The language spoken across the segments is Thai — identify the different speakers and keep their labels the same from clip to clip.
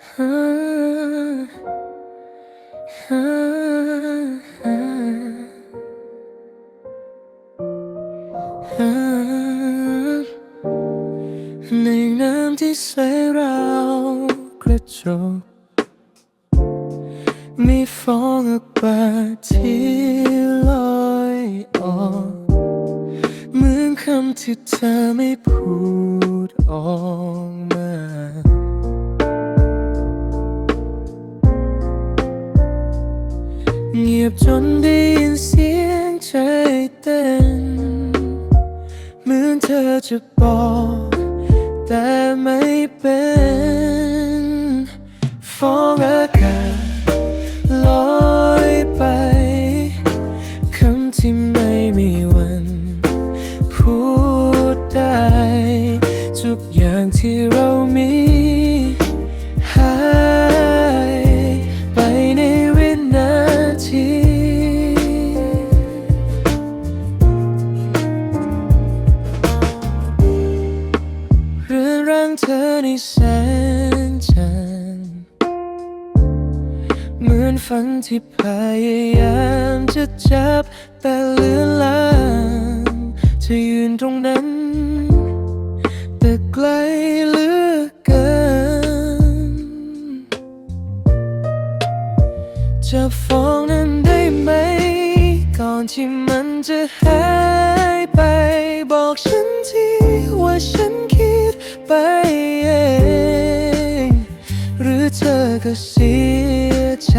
Speaker 1: ในน้ำที่ใสเรากระจกมีฟองอากาศที่ลอยออก เหมือนคำที่เธอไม่พูดออก เงียบจนได้ยินเสียงใจเต้นเหมือนเธอจะบอก แต่ไม่เป็น อนร่างเธอในแสงจันทร์เหมือนฝันที่พยายามจะจับแต่เลือนลางเธอยืนตรงนั้น แต่ไกลเหลือเกินจะฟ้องนั้นได้ไหม ก่อนที่มันจะหายไปบอกฉันทีว่าฉันคิด ไปเอง หรือเธอก็เสียใจ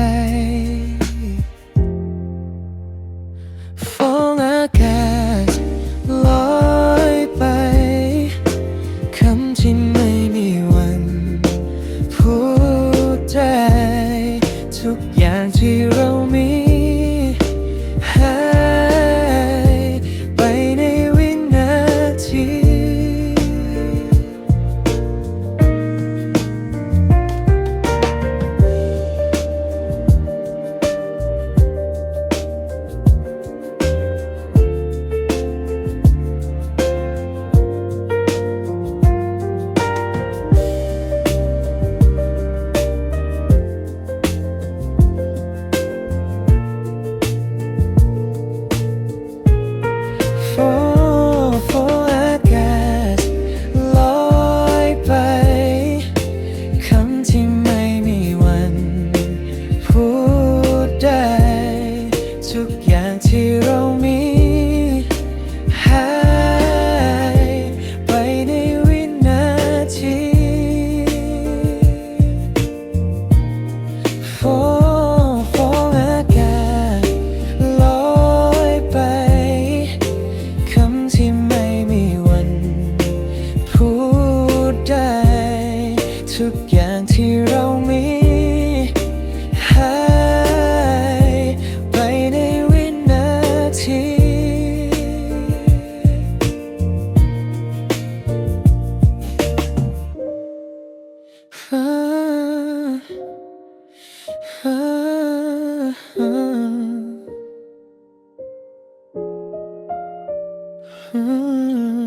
Speaker 1: Mm-hmm.